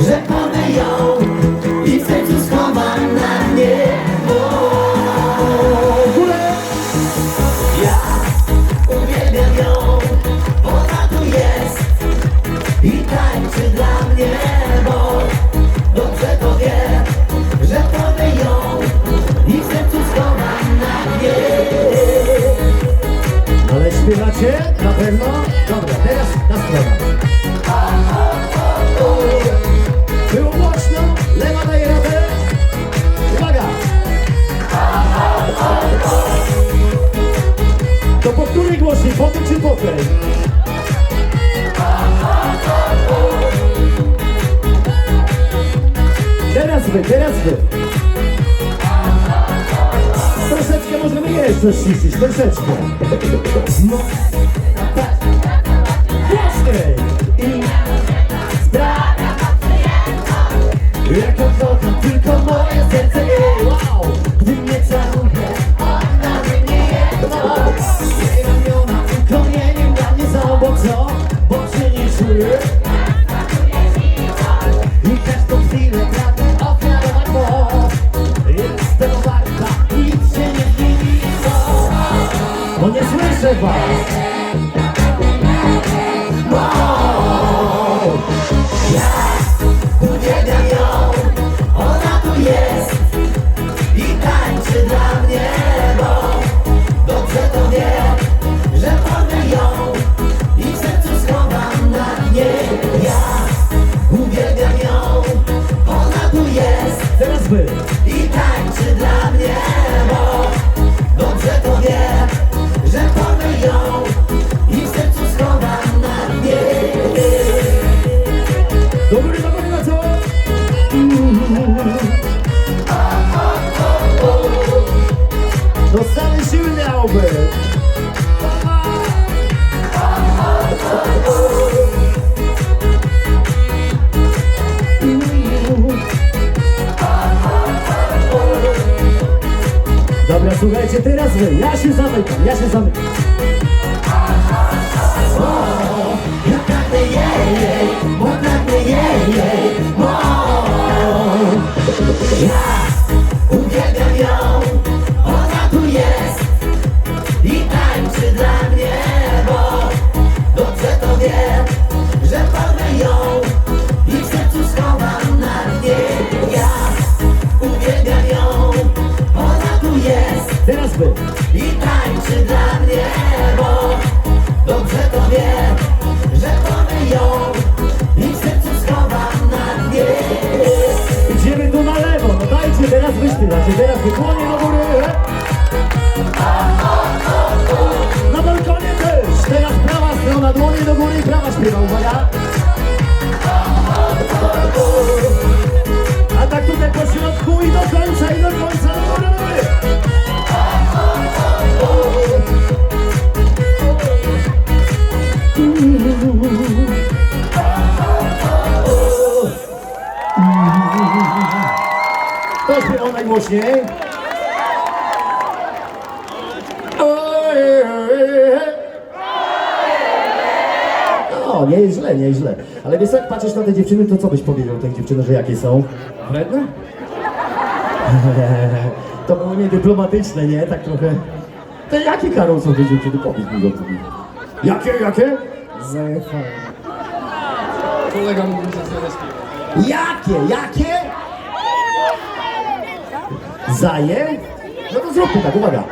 że one ją i w sercu schowa na mnie. Ja uwielbiam ją, bo ona tu jest i tańczy dla mnie, bo dobrze to wie, że one ją i w sercu na mnie. Na pewno? Dobra, teraz na stronę. Głośniej, po tym czy po tej? Teraz wy, teraz wy. Troszeczkę możemy jeszcze ściszyć, troszeczkę. No, Dobra, słuchajcie, teraz wy. Ja się zamykam, ja się zamykam. Ja Teraz wy. i tańczy dla mnie, bo dobrze to wie, że porwę ją i w sercu schowam na dnie. Idziemy tu na lewo, no dajcie, teraz wy śpiewacie, teraz wykłonie do góry. Na balkonie też, teraz prawa strona, dłonie do góry prawa śpiewa, uwaga. A tak tutaj po środku i do końca, i do końca, do góry, najgłośniej? No, nie jest źle, nie jest źle. Ale wiesz, jak patrzysz na te dziewczyny, to co byś powiedział tych dziewczyn, że jakie są? Wredne? To było niedyplomatyczne, nie? Tak trochę... To jakie Karol są te dziewczyny? Powiedz mi go tu. Jakie, jakie? Zajechałem. Kolega zaraz śpiewa. Jakie, jakie? Zaje? No to zróbmy tak, uwaga.